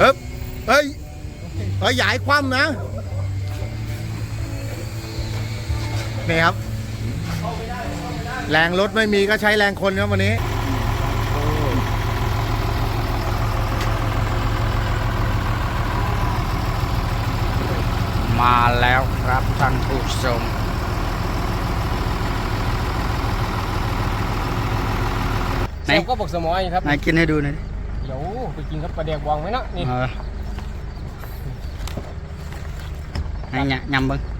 เฮ้ยเฮ้ยเฮ้ยอย่าให้คว่ำนะนี่ครับ แรงรถไม่มีก็ใช้แรงคนครับวันนี้มาแล้วครับท่านผู้ชม ไหนเชฟก็บอกสมอยครับ ไหนกินให้ดูหน่อยดิ เดี๋ยวไปกินกับปลาแดกวางไหมเนาะนี่เออไ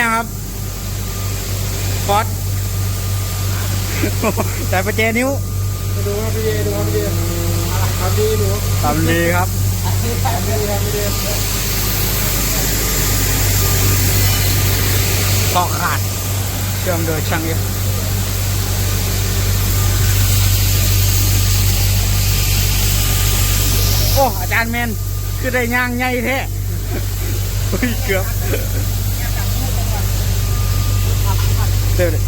ยังครับฟอสใส่ประแจนิ้วดูครับพี่เดดูครับพี่เดทำดีหนูทำดีครับทำดีทำดีต่อขาดเชื่อมโดยช่างเอฟโอ้อาจารย์แมนคือได้ย่างใหญ่แท้เฮ้ยเกือบ เดี๋ยวดิ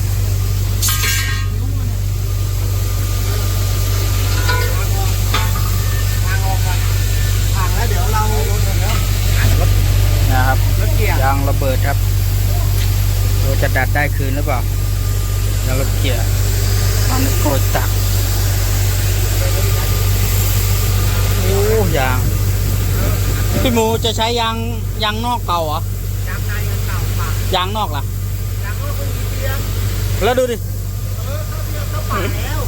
ห่างแล้วเดี๋ยวเรานะครับรถเกียร์ยางระเบิดครับดูจะดัดได้คืนหรือเปล่าแล้วรถเกียร์ตอนนี้โคตรตักโอ้ยางพี่หมูจะใช้ยางยางนอกเก่าเหรอยางในยางเก่าปากยางนอกล่ะ ยางก็คนมีเตียง แล้วดูดิเออเข้าเตียงเข้าปากแล้ว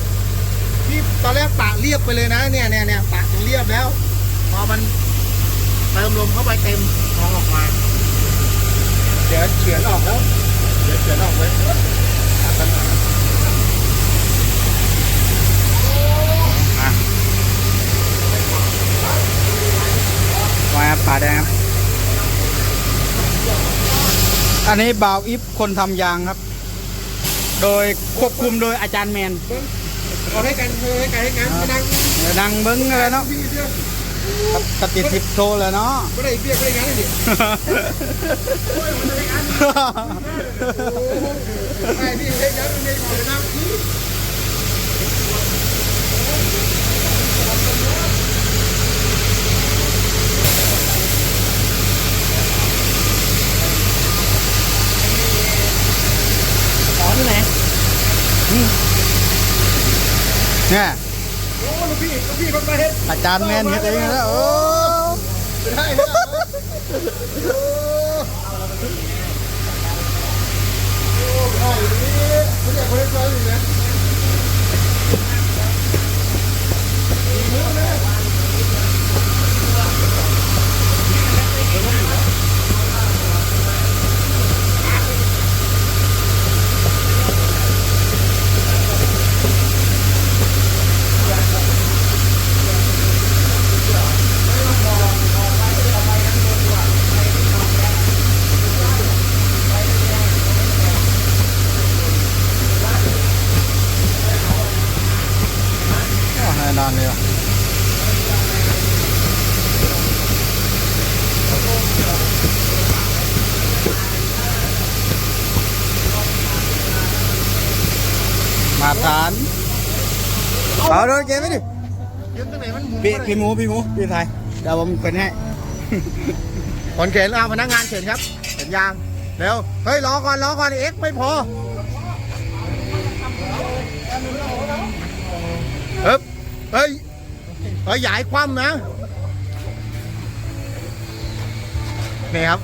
พี่ตอนแรกปากเรียบไปเลยนะ เนี่ยเนี่ยเนี่ยปากถึงเรียบแล้ว พอมันเติมลมเข้าไปเต็มมองออกมา เดี๋ยวเฉือนออกแล้วเดี๋ยวเฉือนออกเลยตัดปัญหาอะมาครับป่าแดงครับ อันนี้บ่าวอิฟคนทำยางครับ โดยควบคุมโดยอาจารย์แมนเอาให้กันเอาให้กันให้กันไม่นั่งเดี๋ยวดังเบิ้งอะไรเนาะพี่เรื่องกติดทิปโทรเลยเนาะ ไม่ได้เบี้ยไม่ได้งานเลยดิโอ้ยมันไม่ได้งานโอ้โหไอ้นี่เล่นยันไม่ได้ขอไปนั่ง ที่อ๋อที่ไหนเนี่ยโอ้ลูกพี่ลูกพี่คนมาเฮ็ดอาจารย์แมนเฮ็ดเองนะโอ้ไม่ได้เลยอะโอ้โอ้ได้อยู่นี่ไม่ได้คนเล่นน้อยอยู่นะดีมือนะ สาร เอาโดนเกมไหมดิยืนตรงไหนมันหมุนพี่พี่หมูพี่หมูพี่ไทยเดี๋ยวผมเป็นให้คนเข็นเอาพนักงานเข็นครับเข็นยางเร็วเฮ้ยรอก่อนรอก่อนเอ็กไม่พอเฮ้ยเฮ้ยเฮ้ยอย่าใหญ่คว่ำนะนี่ครับ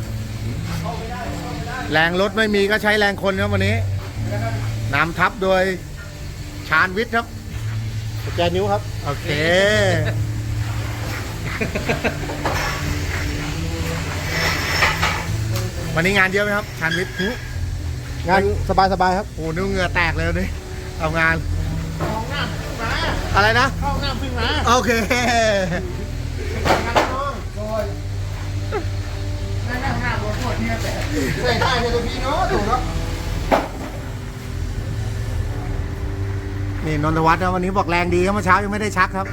แรงรถไม่มีก็ใช้แรงคนครับวันนี้นำทับโดยชาญวิทย์ครับ แกนิ้วครับ โอเค วันนี้งานเยอะไหมครับชาญวิทย์งานสบายสบายครับ โอ้นิ้วเหงื่อแตกเลยวันนี่ทำงานอะไรนะ เข้าน้ำพึ่งมาโอเคใส่ได้เลยพี่เนาะถูกแล้ว นี่นนทวัฒน์นะวันนี้บอกแรงดีครับเมื่อเช้ายังไม่ได้ชักครับ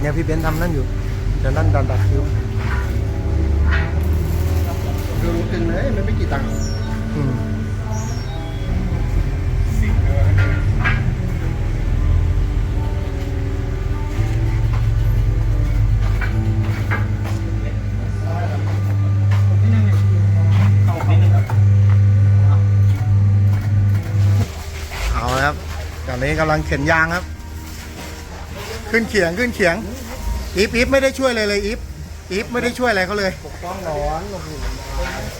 เนี่ยพี่เบนซ์ทำนั่นอยู่เดี๋ยวนั่นดันดัดคิ้วดูตึงเลยมันไม่กี่ตังค์ นนี้กำลังเข็นยางครับ ขึ้นเขียงขึ้นเขียงอีฟอีฟไม่ได้ช่วยเลยเลยอีฟอีฟไม่ได้ช่วยอะไรเขาเลยต้องร้อนโอ้โห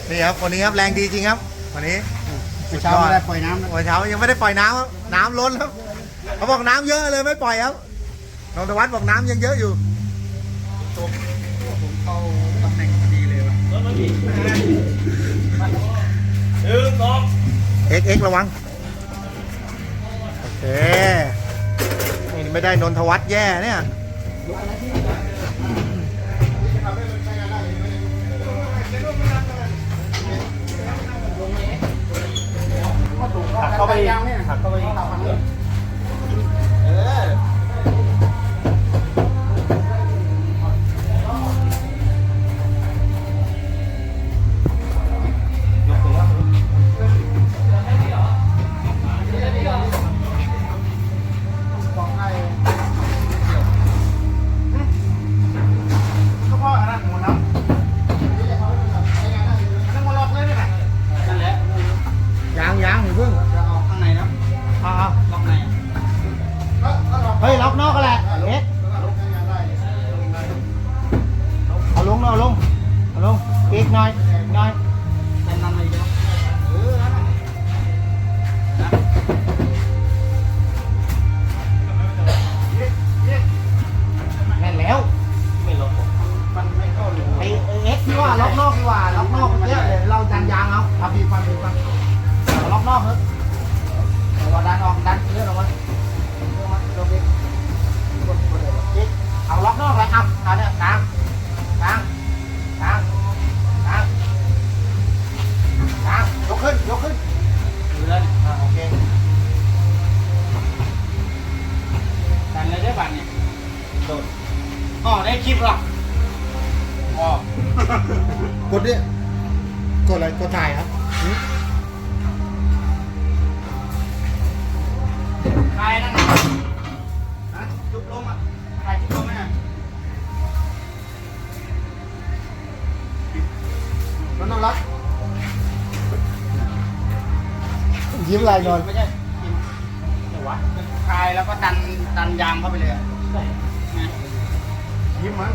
นี่ครับวันนี้ครับแรงดีจริงครับวันนี้เช้าไม่ได้ปล่อยน้ำนะวันเช้ายังไม่ได้ปล่อยน้ำครับน้ำล้นครับเขาบอกน้ำเยอะเลยไม่ปล่อยครับนนทวัฒน์บอกน้ำยังเยอะอยู่เข้าตำแหน่งพอดีเลยว่ะเอ็กเอ็กระวังโอ เคนี่ไม่ได้นนทวัฒน์แย่เนี่ย หักเข้าไปหักเข้าไป ยางยาเพิ่งจะเอาข้างในนะเอาล็อกในเฮ้ยล็อกนอกก็แหละเอ็กเอาลงเอาลงเอาลงอีกหน่อย นอกเถอะเราดันออกดันเลื่อนออกมาเลื่อนมาลงอีกกดกดเลยอีกเอาล็อกนอกเลยเอาเอาเนี่ยกลางกลางกลางกลางกลางยกขึ้นยกขึ้นดูแล้วเนี่ยอ่าโอเคดันเลยได้บัตรเนี่ยโดดอ๋อได้คลิปหรออ๋อกดดิกดอะไรกดถ่ายครับ ครนั่นน่ะฮะจุบลงอะใครจุบลงไหมอะมันต้องรักยิ้มลายนอน ไม่ใช่กินเดี๋ยววะคลายแล้วก็ดันดันยางเข้าไปเลยอะไงยิ้มมั้ง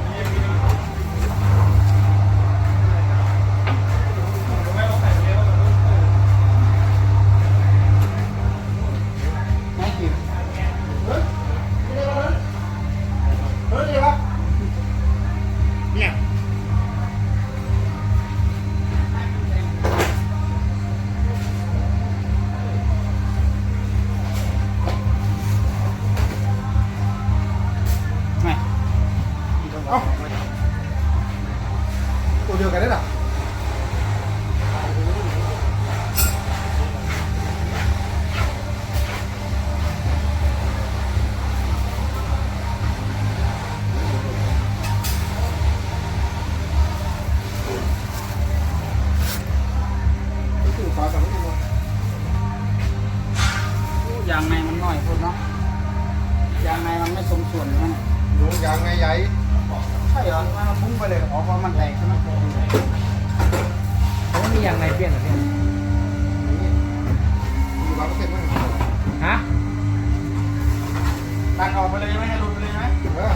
ออกไปเลยไม่ให้หลุดไปเลยใช่ไหมเออ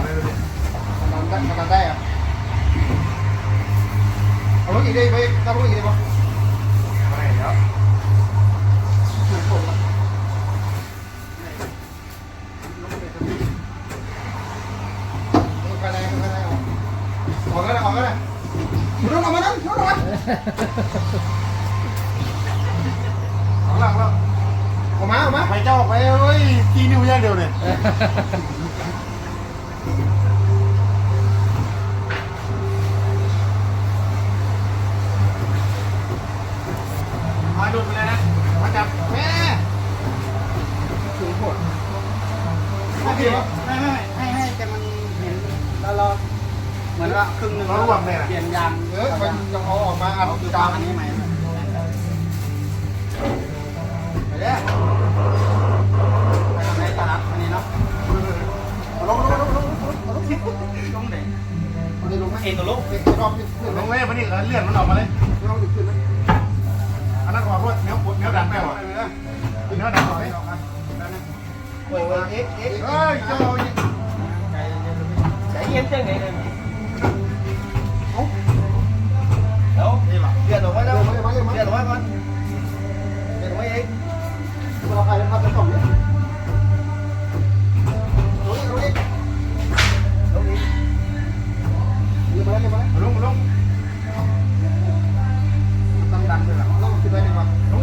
มันได้มันได้อะเอารถอีกได้ไหมตั้งรถอีกได้ปะไม่แล้วถูกผมไปไหนไปไหนออกก็ได้ออกก็ได้รถออกมาแล้วรถออกมาออกหลังแล้ว ออกมาออกมาไปเจ้าไปเอ้ยจีนิ้วอย่างเดียวเนี่ยมาหลุดไปเลยนะมาจับแม่ถึงปวดให้พี่วะไม่ไม่ให้ให้แต่มันเห็นแล้วเราเหมือนว่าครึ่งหนึ่งเราหวังเนี่ยเปลี่ยนยางเออมันจะเอาออกมาอัดเอาดูคือตาตามมอันนี้ใหม่ ไปแล้วไปทำในตลาดอันนี้เนาะลงลงลงลงลงลงลงเด็กมันจะลงไหมเอ็นตัวลูกเอ็กรอบขึ้นขึ้นลลงงเว้ยวันนี้เลื่อนมันออกมาเลยลงอีกขึ้นไหมอันนั้นออกรถเนี้ยปวดเนี้ยดันไปออกเนี้ยดันออกเลยโอ้ยเอ็กเอ็กเฮ้ยเจ้าใจเย็นจังเลยเลยเอ้าแล้วนี่ป่ะเดือดออกมาแล้ว ลงอีกลงอีกลงอีกยืมมาแล้วยืมมาแล้วลงลงต้องดังเลยหรอลงขึ้นไปหนึ่งวัน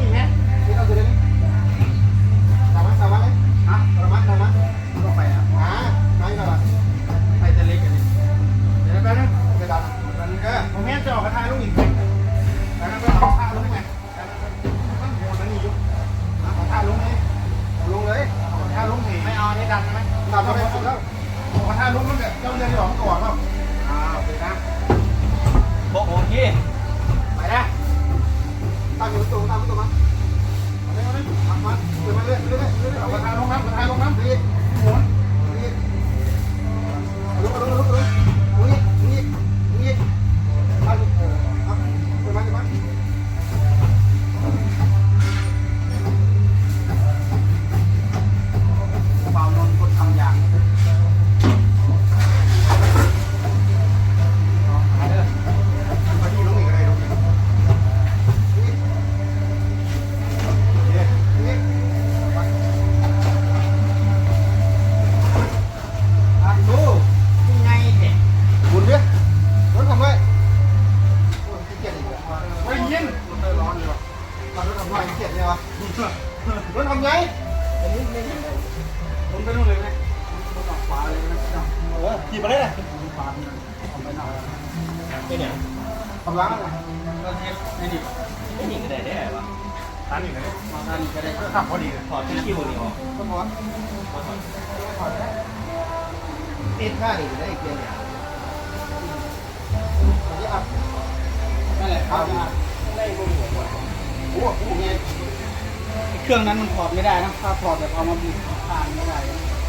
เครื่องนั้นมันถอดไม่ได้นะถ้าถอดแบบเอามาบีบผ่านไม่ได้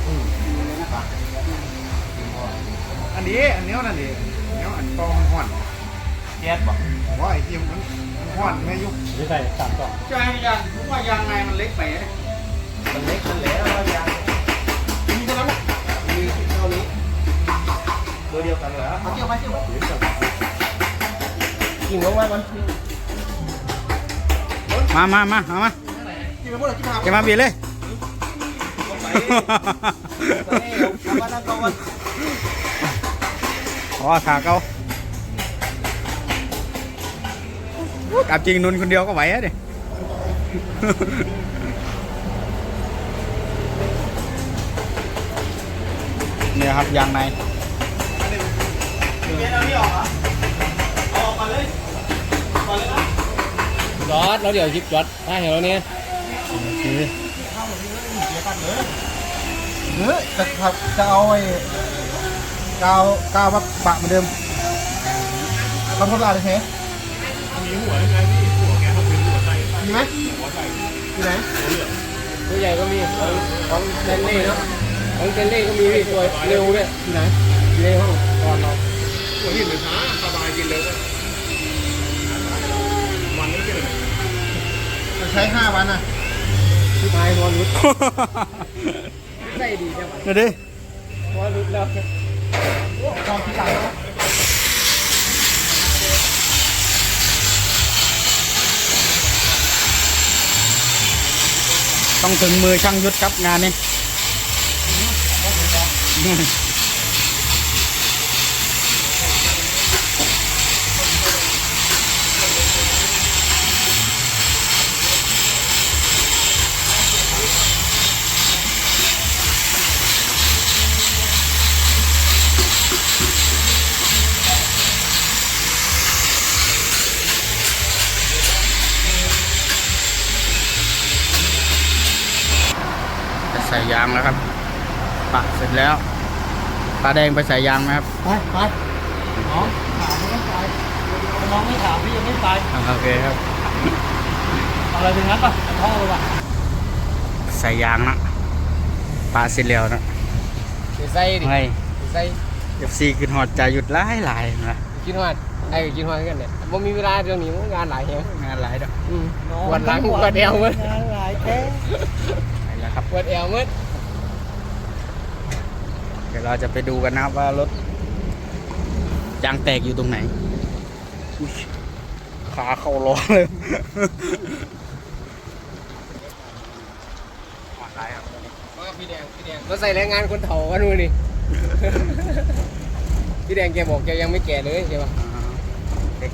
อืมเลยนะครับอันนี้อันนี้นั่นดิเนี้ยอันตองห่อนแก๊สป่ะว่าไอ้ทีมมันห่อนไม่ยุบหรือใส่สามสองใช่ยางผมว่ายางในมันเล็กไปนะมันเล็กมันแล้วยางมีเท่านั้นแหละมีเท่านี้ตัวเดียวกันเหรอเอาเที่ยวไหมเที่ยวไหม กินลงมามันมามามาเอามากินไปหมดเลยกินมาจะมาบีเลยไปเอามานั่งก่อนอ๋อขาเกากับจริงนุนคนเดียวก็ไหวอะดิเนี่ยครับยางในเบียร์เอาที่ออกเหรอเอาออกมาเลยก่อนเลยนะ จอดแล้วเดี๋ยวชิปจอดถ้าเห็นแล้วเนี่ยเออจะครับจะเอาไอ้กาวกาวมาปะเหมือนเดิมเราทดลองเลยเฮ้มีหัวยังไงพี่หัวแกต้องเป็นหัวใจมีไหมมีไหนตัวใหญ่ญ่ก็มีของของเซนเล่เนาะของเซนเล่ก็มีพี่ตัวเร็วด้วยที่ไหนในห้องก่อนเราหัวหินเลยนะสบายกินเลยวันนี้กินเลย จะใช้ห้าวันอะพี่ไม้พอรุดใส่ดีจังดูดิพอรุดแล้วลองที่หลังนะต้องถึงมือช่างยุทธครับงานนี้ ยางแล้วครับปะเสร็จแล้วปลาแดงไปใส่ยางไหมครับไปไปน้องถามไม่ต้องไปน้องไม่ถามพี่ยังไม่ไปโอเคครับอะไรถึงนั้นป่ะท่อเลยป่ะใส่ยางนะปลาเสร็จแล้วนะใส่ดิไม่ใส่เอฟซีขึ้นหอดใจหยุดหลายหลายนะกินฮอดไอ้กินฮอดกันเนี่ยบ่มีเวลาเดี๋ยวนี้มันงานหลายแฮงงานหลายดอกอืมปวดหลังปวดเอวหมดงานหลายแค่ ไปแล้วครับปวดเอวหมดเดี๋ยวเราจะไปดูกันนะครับว่ารถยางแตกอยู่ตรงไหนอุ๊ยขาเข้าล้อเลยหอดหลายครับมาพี่แดงพี่แดงมาใส่แรงงานคนเฒ่ากันนู่นนี่พี่แดงแกบอกแกยังไม่แก่เลยใช่ปะอ่าเด็ก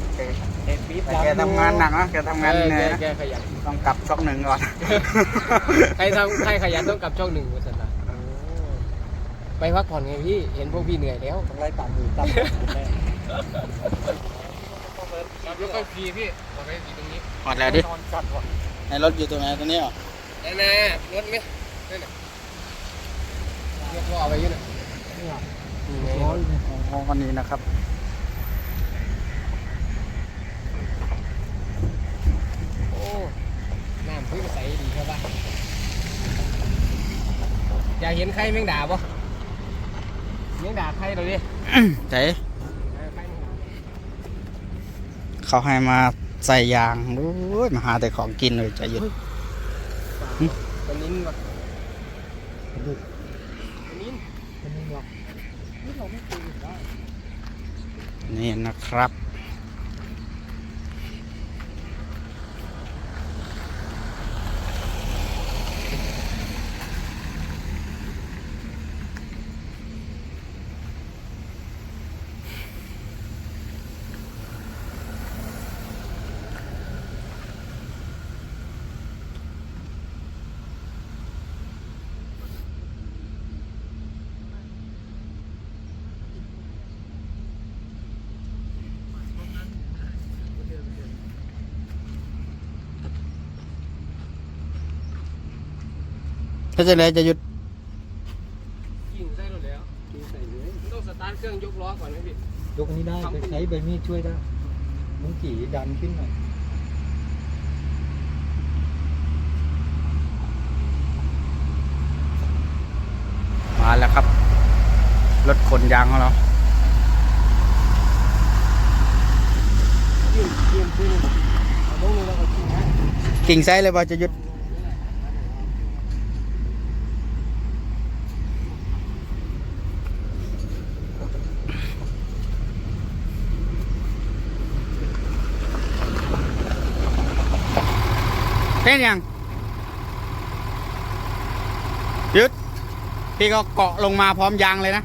เด็กเห็นปี๊บแต่แกทำงานหนักนะแกทำงานเออเหนื่อยแกนะแกขยันต้องกลับช่องหนึ่งก่อน ใครทำใครขยันต้องกลับช่องหนึ่งวันสันตาไปพักผ่อนไงพี่ เห็นพวกพี่เหนื่อยแล้วต้องไล่ต่ำอยู่ต่ำแม่ยกไปฟรีพี่เอาไปฟรีตรงนี้หอดแล้วดินอนกัดว่ะในรถอยู่ตรงไหนตรงนี้เหรอแน่แน่รถไหมนั่นน่ะเรียกพ่อเอาไปอยืนน่ะเนี่ยนี่ไงร้อยเนี่ยอ๋อวันนี้นะครับ โอ้ น้ำพึ่งใสดีครับว่าอยากเห็นใครแมงดาปะแมงดาใครเราดิเจ๊เขาให้มาใส่ยางโอ้ยมาหาแต่ของกินเลยจะหยุดปลานิ้นปะกระดูกปลานิ้นเป็นยังหรอกนี่เราไม่เคยเห็นได้นี่นะครับ ถ้าจะเลยจะหยุดยิงใส่รถแล้วกินใส่เลยต้องสตาร์ทเครื่องยกล้อก่อนนะพี่ ยกอันนี้ได้ไปใช้ใบมีดช่วยได้มึงขี่ดันขึ้นหน่อยมาแล้วครับ รถขนยางของเรายิงยิงยิงเอาตรงนี้แล้วก็ยิงนะกิ่งไซเลยว่าจะหยุด เป็นยังยุดพี่ก็เกาะลงมาพร้อมยางเลยนะ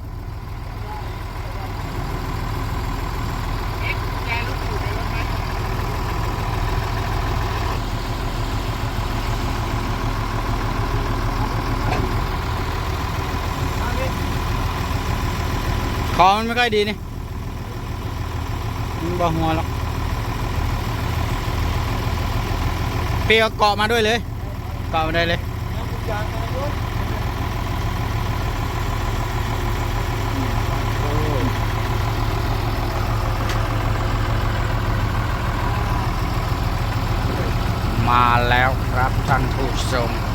คอมันไม่ค่อยดีนี่มันบ่หัวหรอก พี่ก็เกาะมาด้วยเลย เกาะมาได้เลยมาแล้วครับท่านผู้ชม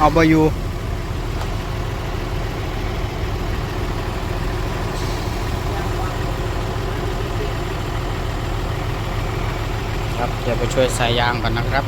เอาบอยู่ครับเดี๋ยวไปช่วยสายยางก่อนนะครับ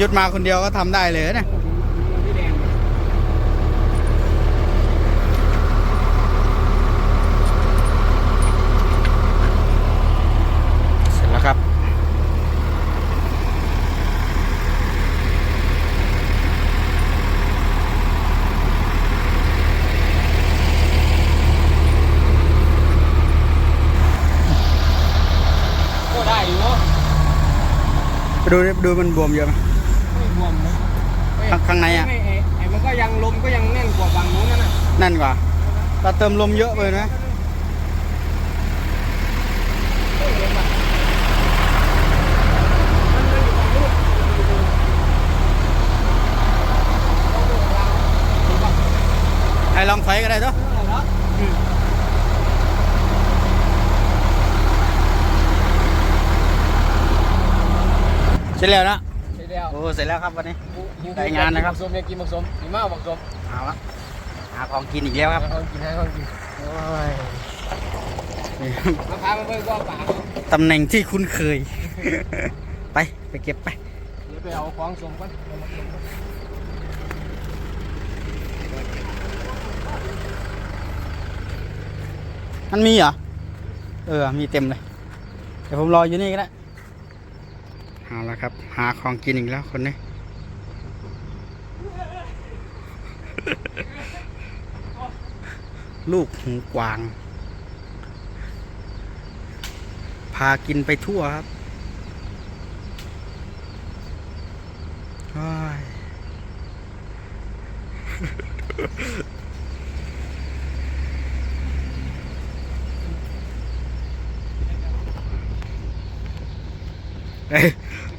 จะยุดมาคนเดียวก็ทำได้เลยนะพี่แดงเสร็จแล้วครับก็ได้อยู่ไปดูดิไปดูมันบวมเยอะไหมไม่บวมนะ ข้างข้างในอะไม่ไไอ้มันก็ยังลมก็ยังแน่นกว่าฝั่งนู้นนั่นน่ะแน่นกว่าเราเติมลมเยอะไปนะไอ้ลองไฟก็ได้ตัวเสร็จแล้วนะใช่ แล้วโอ้เสร็จแล้วครับวันนี้ รายงานนะครับกินบักสมเนี่ยกินบักสมกินมากบักสมเอาละหาของกินอีกแล้วครับให้เขากินให้เขากินมาพามาเบิ่งว่าป่าตำแหน่งที่คุ้นเคย ไปไปเก็บไปเดี๋ยวไปเอาของสมก่อนมันมีเหรอ เออ มีเต็มเลย เดี๋ยวผมรออยู่นี่ก็ได้ เอาละครับ หาของกินอีกแล้วคนนี้ลูกหูกวาง พากินไปทั่วครับเอ้ย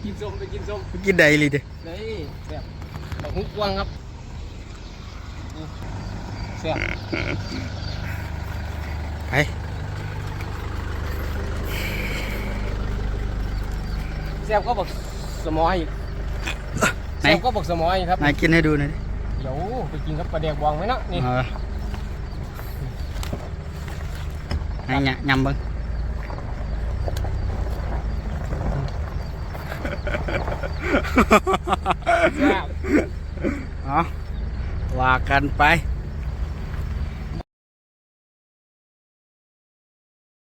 กินส้มไปกินส้มกินได้เลยเด้นี่แซ่บดอกฮุกกวางครับนี่แซ่บไปแซ่บก็บอกสมออีกไหนแซ่บก็บอกสมออีกครับนายกินให้ดูหน่อยดิเดี๋ยวไปกินกับปลาแดกบองไหมเนาะนี่เออให้ยำยำเบิ้ง แซ่บ เอาว่ากันไปแ